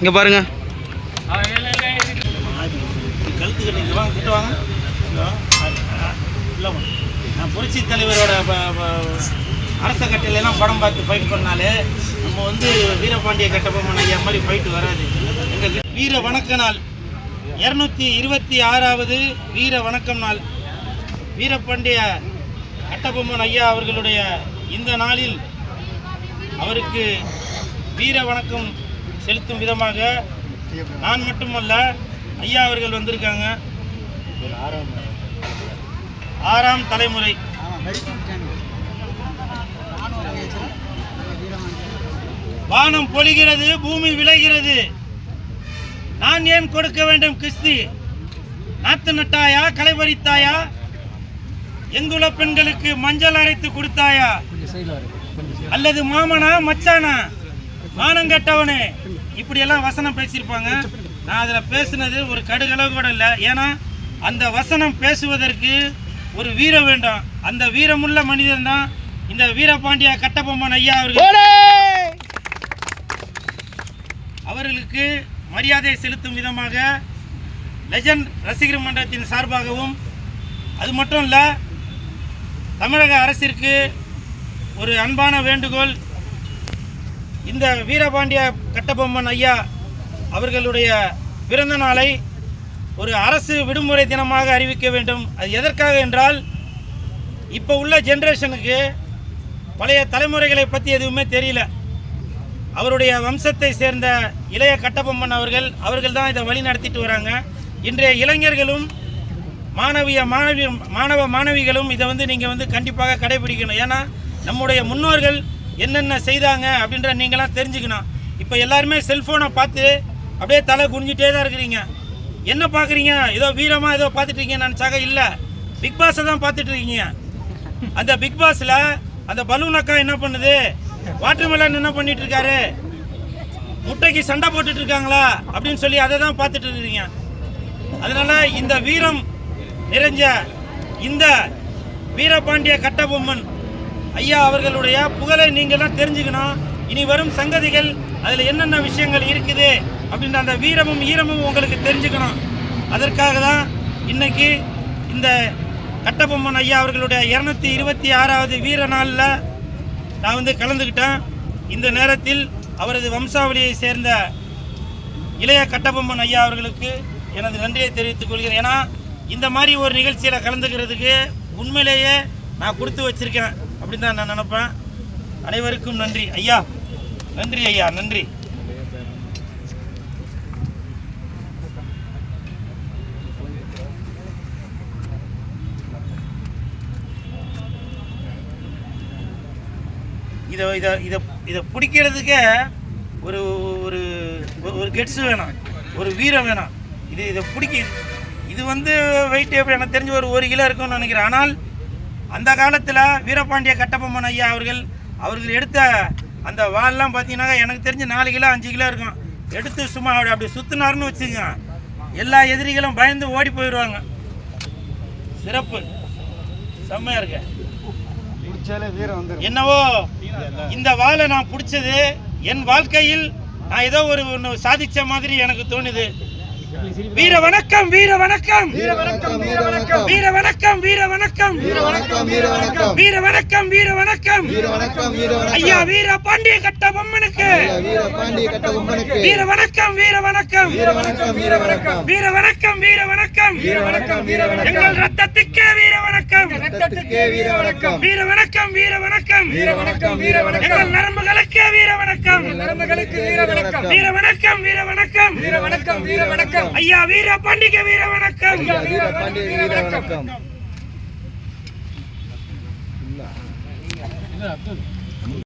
இங்கே பாருங்க. புரட்சி தலைவரோட அரச கட்டையிலலாம் படம் பார்த்து ஃபைட் பண்ணாலே நம்ம வந்து வீரபாண்டிய கட்டபொம்மன் ஐயா மாதிரி ஃபைட் வராது எங்கள் வீர வணக்க நாள் இரநூத்தி இருபத்தி ஆறாவது வீர வணக்கம் நாள் வீரபாண்டிய கட்டபொம்மன் ஐயா அவர்களுடைய இந்த நாளில் அவருக்கு வீர வணக்கம் செலுத்தும் விதமாக நான் மட்டுமல்ல ஐயா அவர்கள் வந்திருக்காங்க. ஆறாம் தலைமுறை. வானம் பொழிகிறது பூமி விளைகிறது. நான் ஏன் கொடுக்க வேண்டும் கிறிஸ்தி? நாத்து நட்டாயா களை பறித்தாயா? எங்குல பெண்களுக்கு மஞ்சள் அரைத்து கொடுத்தாயா? அல்லது மாமனா மச்சானா? மானங்கட்டவனே இப்படியெல்லாம் வசனம் பேசியிருப்பாங்க. நான் அதில் பேசுனது ஒரு கடுகளவு கூட இல்லை. ஏன்னா அந்த வசனம் பேசுவதற்கு ஒரு வீரம் வேண்டும். அந்த வீரமுள்ள மனிதன் தான் இந்த வீரபாண்டிய கட்டபொம்மன் ஐயா அவர்கள். அவர்களுக்கு மரியாதை செலுத்தும் விதமாக லெஜண்ட் ரசிகர் மன்றத்தின் சார்பாகவும் அது மட்டும் இல்லை தமிழக அரசிற்கு ஒரு அன்பான வேண்டுகோள் இந்த வீரபாண்டிய கட்டபொம்மன் ஐயா அவர்களுடைய பிறந்த நாளை ஒரு அரசு விடுமுறை தினமாக அறிவிக்க வேண்டும். அது எதற்காக என்றால் இப்போ உள்ள ஜென்ரேஷனுக்கு பழைய தலைமுறைகளை பற்றி எதுவுமே தெரியல. அவருடைய வம்சத்தை சேர்ந்த இளைய கட்டபொம்மன் அவர்கள் அவர்கள் தான் இதை வழி நடத்திட்டு வராங்க. இன்றைய இளைஞர்களும் மாணவிய மாணவி மாணவ மாணவிகளும் இதை வந்து நீங்கள் வந்து கண்டிப்பாக கடைபிடிக்கணும். ஏன்னா நம்முடைய முன்னோர்கள் என்னென்ன செய்தாங்க அப்படின்ற நீங்களாம் தெரிஞ்சுக்கணும். இப்போ எல்லாருமே செல்ஃபோனை பார்த்து அப்படியே தலை குனிஞ்சிட்டே தான் இருக்கிறீங்க. என்ன பார்க்குறீங்க? ஏதோ வீரமாக ஏதோ பார்த்துட்டு இருக்கீங்க நினச்சாக இல்லை பிக் பாஸை தான் பார்த்துட்டு இருக்கீங்க அந்த பிக் பாஸில் அந்த பலூன் அக்கா என்ன பண்ணுது? வாட்டர்மெலன் என்ன பண்ணிட்டு இருக்காரு? முட்டைக்கு சண்டை போட்டுட்டு இருக்காங்களா? அப்படின்னு சொல்லி அதை தான் பார்த்துட்டு அதனால் அதனால இந்த வீரம் நிறைஞ்ச இந்த வீரபாண்டிய கட்டபொம்மன் ஐயா அவர்களுடைய புகழை நீங்கள்லாம் தெரிஞ்சுக்கணும். இனி வரும் சங்கதிகள் அதில் என்னென்ன விஷயங்கள் இருக்குது அப்படின்ற அந்த வீரமும் ஈரமும் உங்களுக்கு தெரிஞ்சுக்கணும். அதற்காக தான் இன்றைக்கி இந்த கட்டபொம்மன் ஐயா அவர்களுடைய இரநூத்தி இருபத்தி ஆறாவது வீர நாளில் நான் வந்து கலந்துக்கிட்டேன். இந்த நேரத்தில் அவரது வம்சாவளியை சேர்ந்த இளைய கட்டபொம்மன் ஐயா அவர்களுக்கு எனது நன்றியை தெரிவித்துக் கொள்கிறேன். ஏன்னா இந்த மாதிரி ஒரு நிகழ்ச்சியில் கலந்துக்கிறதுக்கு உண்மையிலேயே நான் கொடுத்து வச்சிருக்கேன் அப்படின்னு தான் நான் நினைப்பேன். அனைவருக்கும் நன்றி. ஐயா நன்றி ஐயா நன்றி. இதை இதை இதை இதை பிடிக்கிறதுக்கே ஒரு ஒரு ஒரு- கெட்ஸு வேணாம். ஒரு வீரம் வேணாம். இது இதை பிடிக்க இது வந்து வெயிட் எப்படி எனக்கு தெரிஞ்சு ஒரு ஒரு கிலோ இருக்கும்னு நினைக்கிறேன். ஆனால் அந்த காலத்தில் வீரபாண்டிய கட்டபொம்மன் ஐயா அவர்கள் அவர்கள் எடுத்த அந்த வால்லாம் பார்த்தீங்கன்னா எனக்கு தெரிஞ்சு நாலு கிலோ அஞ்சு கிலோ இருக்கும். எடுத்து சும்மா அப்படி அப்படி சுற்றினாருன்னு வச்சுங்க எல்லா எதிரிகளும் பயந்து ஓடி போயிடுவாங்க. சிறப்பு. செம்மையாக இருக்கு. என்னவோ இந்த வாளை நான் பிடிச்சது என் வாழ்க்கையில் நான் ஏதோ ஒரு ஒன்று சாதிச்ச மாதிரி எனக்கு தோணுது. வீர வணக்கம் வீர வணக்கம் வீர வணக்கம் வீர வணக்கம் வீர வணக்கம் வீர வணக்கம் வீர வணக்கம் வீர வணக்கம் வீர வணக்கம் வீர வணக்கம் வீர வணக்கம் வீர வணக்கம் ஐயா வீர பாண்டிய கட்ட பொம்மனுக்கு வீர பாண்டிய கட்ட பொம்மனுக்கு வீர வணக்கம் வீர வணக்கம் வீர வணக்கம் வீர வணக்கம் வீர வணக்கம் வீர வணக்கம் வீர வணக்கம் வீர வணக்கம் எங்கள் ரத்தத்துக்கே வீர வணக்கம் ரத்தத்துக்கே வீர வணக்கம் வீர வணக்கம் வீர வணக்கம் வீர வணக்கம் வீர வணக்கம். எங்கள் நரம்புகளுக்கே வீர வணக்கம் நரம்புகளுக்கு வீர வணக்கம் வீர வணக்கம் வீர வணக்கம் வீர வணக்கம் வீர வணக்கம் ஐயா வீர பாண்டிக வீர வணக்கம் வீர பாண்டிய வீர வணக்கம்